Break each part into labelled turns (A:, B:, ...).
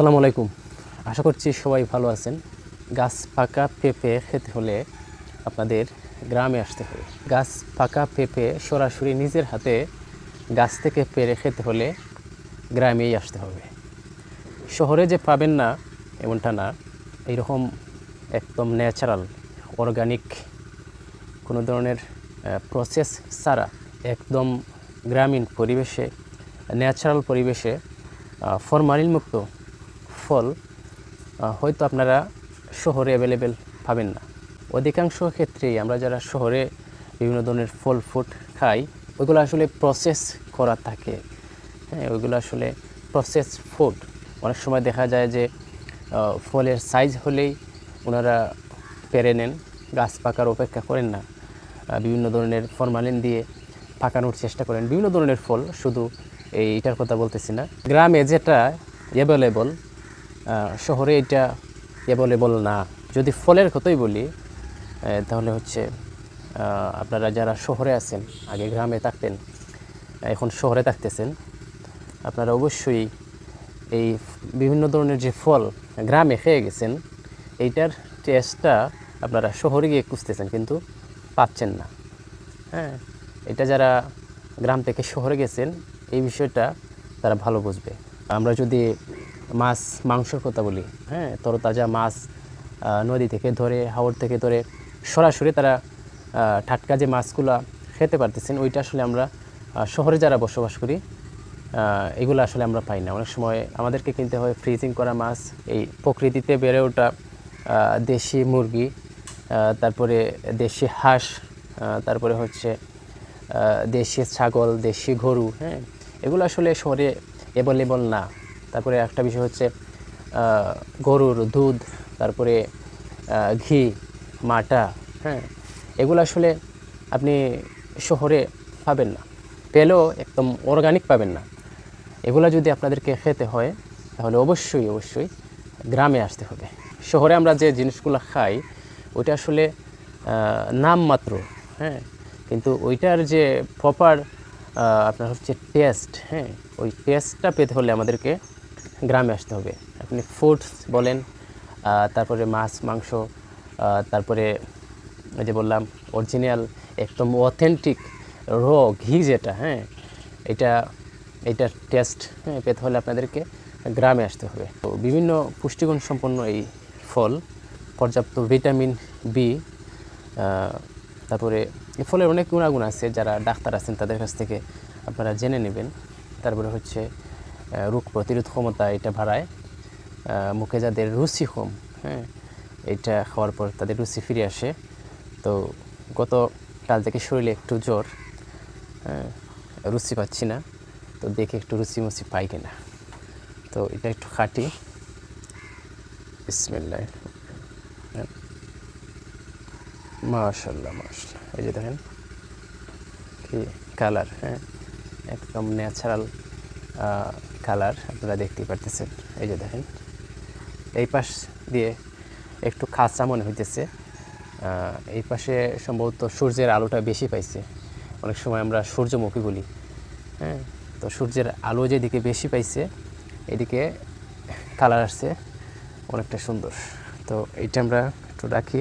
A: আসসালামু আলাইকুম। আশা করছি সবাই ভালো আছেন। গাছ পাকা পেঁপে খেতে হলে আপনাদের গ্রামে আসতে হবে। গাছ পাকা পেঁপে সরাসরি নিজের হাতে গাছ থেকে পেরে খেতে হলে গ্রামেই আসতে হবে। শহরে যে পাবেন না, এমনটা না। এইরকম একদম ন্যাচারাল অর্গানিক কোনো ধরনের প্রসেস ছাড়া একদম গ্রামীণ পরিবেশে ন্যাচারাল পরিবেশে ফরমালিন মুক্ত ফল হয়তো আপনারা শহরে অ্যাভেলেবেল পাবেন না। অধিকাংশ ক্ষেত্রেই আমরা যারা শহরে বিভিন্ন ধরনের ফল ফুড খাই, ওইগুলো আসলে প্রসেস করা থাকে। হ্যাঁ ওইগুলো আসলে প্রসেস ফুড অনেক সময় দেখা যায় যে ফলের সাইজ হলেই ওনারা পেরে নেন, গাছ পাকার অপেক্ষা করেন না। বিভিন্ন ধরনের ফরমালিন দিয়ে পাকানোর চেষ্টা করেন। বিভিন্ন ধরনের ফল, শুধু এইটার কথা বলতেছি না। গ্রামে যেটা অ্যাভেলেবল শহরে এটা অ্যাভেলেবল না। যদি ফলের কথাই বলি তাহলে হচ্ছে আপনারা যারা শহরে আছেন, আগে গ্রামে থাকতেন, এখন শহরে থাকতেছেন, আপনারা অবশ্যই এই বিভিন্ন ধরনের যে ফল গ্রামে খেয়ে গেছেন, এইটার টেস্টটা আপনারা শহরে গিয়ে খুঁজতেছেন, কিন্তু পাচ্ছেন না। হ্যাঁ এটা যারা গ্রাম থেকে শহরে গেছেন, এই বিষয়টা তারা ভালো বুঝবে। আমরা যদি মাছ, মাংসর কথা বলি হ্যাঁ? তরতাজা মাছ নদী থেকে ধরে হাওড় থেকে ধরে সরাসরি তারা ঠাটকা যে মাছগুলো খেতে পারতেছেন, ওইটা আসলে আমরা শহরে যারা বসবাস করি এগুলো আসলে আমরা পাই না। অনেক সময় আমাদেরকে কিনতে হয় ফ্রিজিং করা মাছ, এই প্রকৃতিতে বেড়ে ওঠা দেশি মুরগি তারপরে দেশি হাঁস তারপরে হচ্ছে দেশি ছাগল, দেশি গরু হ্যাঁ? এগুলো আসলে শহরে অ্যাভেলেবল না। তারপরে একটা বিষয় হচ্ছে গরুর দুধ তারপরে ঘি মাটা হ্যাঁ এগুলো আসলে আপনি শহরে পাবেন না। পেলেও একদম অর্গানিক পাবেন না। এগুলো যদি আপনাদেরকে খেতে হয় তাহলে অবশ্যই অবশ্যই গ্রামে আসতে হবে। শহরে আমরা যে জিনিসগুলো খাই ওইটা আসলে আহ, নামমাত্র হ্যাঁ কিন্তু ওইটার যে প্রপার আপনার হচ্ছে টেস্ট হ্যাঁ ওই টেস্টটা পেতে হলে আমাদেরকে গ্রামে আসতে হবে। আপনি ফুডস বলেন তারপরে মাছ, মাংস তারপরে যে বললাম অরিজিনাল একদম অথেন্টিক র ঘি যেটা হ্যাঁ এটা, এটার টেস্ট হ্যাঁ পেতে হলে আপনাদেরকে গ্রামে আসতে হবে। তো বিভিন্ন পুষ্টিগুণ সম্পন্ন এই ফল, পর্যাপ্ত ভিটামিন বি তারপরে এই ফলের অনেক গুণাগুণ আছে, যারা ডাক্তার আছেন তাদের কাছ থেকে আপনারা জেনে নেবেন। তারপরে হচ্ছে রোগ প্রতিরোধ ক্ষমতা এটা বাড়ায় মুখে যাদের রুচি কম হ্যাঁ এটা খাওয়ার পর তাদের রুচি ফিরে আসে। তো গত কাল থেকে শরীরে একটু জ্বর হ্যাঁ, রুচি পাচ্ছি না তো দেখে একটু রুচি মুচি পাই কিনা। তো এটা একটু খাটি। বিসমিল্লাহ। মাশাল্লাহ মাশাল্লাহ। এই যে দেখেন কি কালার হ্যাঁ একদম ন্যাচারাল কালার আপনারা দেখতেই পারতেছেন। এই যে দেখেন। এই পাশ দিয়ে একটু খাঁচা মনে হইতেছে। এই পাশে সম্ভবত সূর্যের আলোটা বেশি পাইছে। অনেক সময় আমরা সূর্যমুখী বলি। হ্যাঁ তো সূর্যের আলো যেদিকে বেশি পাইছে, এদিকে কালার আসছে। অনেকটা সুন্দর। তো এইটা আমরা একটু রাখি।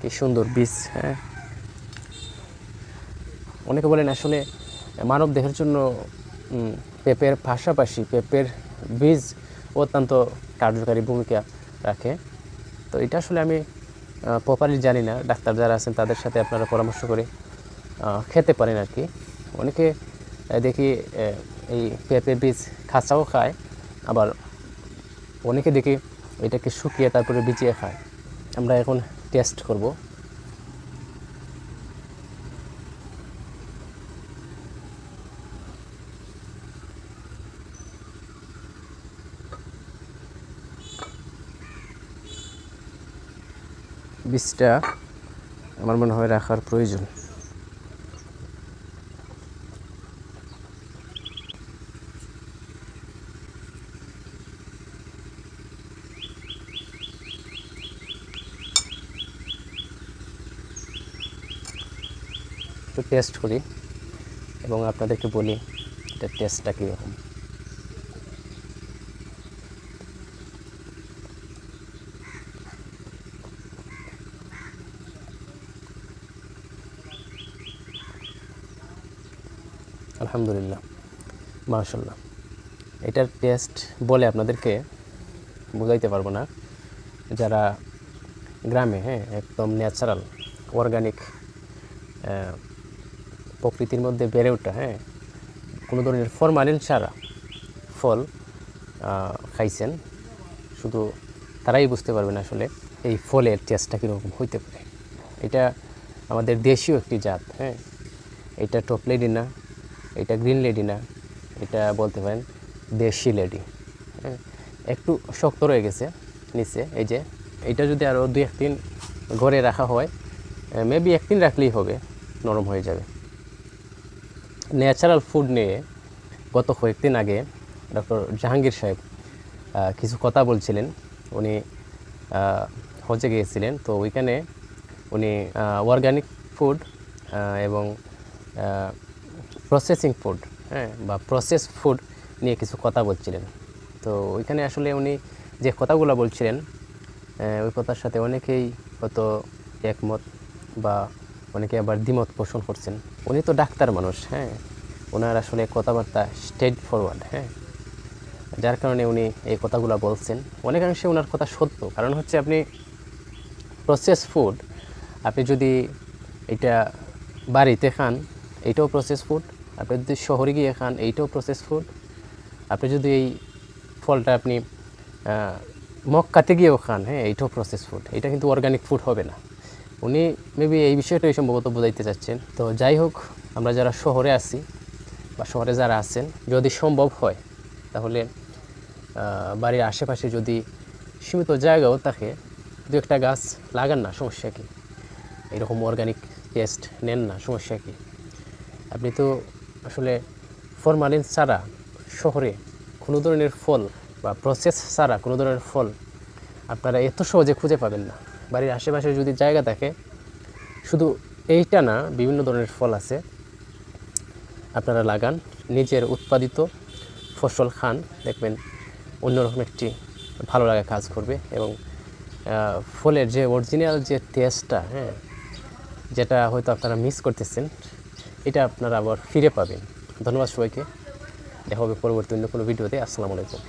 A: কি সুন্দর বীজ হ্যাঁ। অনেকে বলেন আসলে মানব দেহের জন্য পেঁপের পাশাপাশি পেঁপের বীজ অত্যন্ত কার্যকারী ভূমিকা রাখে। তো এটা আসলে আমি প্রপারলি জানি না। ডাক্তার যারা আছেন তাদের সাথে আপনারা পরামর্শ করে খেতে পারেন আর কি অনেকে দেখি এই পেঁপে বীজ খাঁচাও খায়, আবার অনেকে দেখি এটাকে শুকিয়ে তারপরে বিচিয়ে খায়। আমরা এখন টেস্ট করব। বীজটা আমার মনে হয় রাখার প্রয়োজন। একটু টেস্ট করি এবং আপনাদেরকে বলি এটার টেস্টটা কীরকম। আলহামদুলিল্লাহ মাশাল্লাহ এটার টেস্ট বলে আপনাদেরকে বোঝাইতে পারব না। যারা গ্রামে হ্যাঁ একদম ন্যাচারাল অর্গানিক প্রকৃতির মধ্যে বেড়ে ওঠা হ্যাঁ কোনো ধরনের ফরমালিন ছাড়া ফল খাইছেন, শুধু তারাই বুঝতে পারবেন আসলে এই ফলের টেস্টটা কীরকম হইতে পারে। এটা আমাদের দেশীয় একটি জাত হ্যাঁ এটা টপ লেডি না। এটা গ্রিন লেডি না, এটা বলতে পারেন দেশি লেডি হ্যাঁ? একটু শক্ত রয়ে গেছে নিচে, এই যে, এটা যদি আরও দুই একদিন ঘরে রাখা হয় মেবি একদিন রাখলেই হবে, নরম হয়ে যাবে। ন্যাচারাল ফুড নিয়ে গত কয়েকদিন আগে ডক্টর জাহাঙ্গীর সাহেব কিছু কথা বলছিলেন। উনি হজে গিয়েছিলেন, তো ওইখানে উনি অর্গানিক ফুড এবং প্রসেসিং ফুড হ্যাঁ। বা প্রসেস ফুড নিয়ে কিছু কথা বলছিলেন। তো ওইখানে আসলে উনি যে কথাগুলো বলছিলেন ওই কথার সাথে অনেকেই হয়তো একমত বা অনেকে আবার দ্বিমত পোষণ করছেন। উনি তো ডাক্তার মানুষ হ্যাঁ। ওনার আসলে কথাবার্তা স্ট্রেট ফরওয়ার্ড হ্যাঁ। যার কারণে উনি এই কথাগুলো বলছেন। অনেকাংশে ওনার কথা সত্য। কারণ হচ্ছে আপনি প্রসেস ফুড আপনি যদি এটা বাড়িতে খান এইটাও প্রসেস ফুড আপনি যদি শহরে গিয়ে খান, এইটাও প্রসেস ফুড আপনি যদি এই ফলটা আপনি মক্কাতে গিয়েও খান হ্যাঁ এইটাও প্রসেস ফুড এটা কিন্তু অর্গানিক ফুড হবে না। উনি মেবি এই বিষয়টাই সম্ভবত বোঝাইতে চাচ্ছেন। তো যাই হোক, আমরা যারা শহরে আছি বা শহরে যারা আছেন, যদি সম্ভব হয়, তাহলে বাড়ির আশেপাশে যদি সীমিত জায়গাও থাকে, দু একটা গাছ লাগান না, সমস্যা কী? এরকম অর্গানিক টেস্ট নেন না, সমস্যা কী? আপনি তো আসলে ফরমালিন ছাড়া শহরে কোনো ধরনের ফল বা প্রসেস ছাড়া কোনো ধরনের ফল আপনারা এত সহজে খুঁজে পাবেন না। বাড়ির আশেপাশে যদি জায়গা থাকে, শুধু এইটা না, বিভিন্ন ধরনের ফল আছে। আপনারা লাগান, নিজের উৎপাদিত ফসল খান, দেখবেন অন্যরকম একটি ভালো লাগা কাজ করবে এবং ফলের যে অরিজিনাল যে টেস্টটা হ্যাঁ যেটা হয়তো আপনারা মিস করতেছেন এটা আপনারা আবার ফিরে পাবেন। ধন্যবাদ সবাইকে। দেখা হবে পরবর্তী অন্য কোনো ভিডিওতে। আসসালামু আলাইকুম।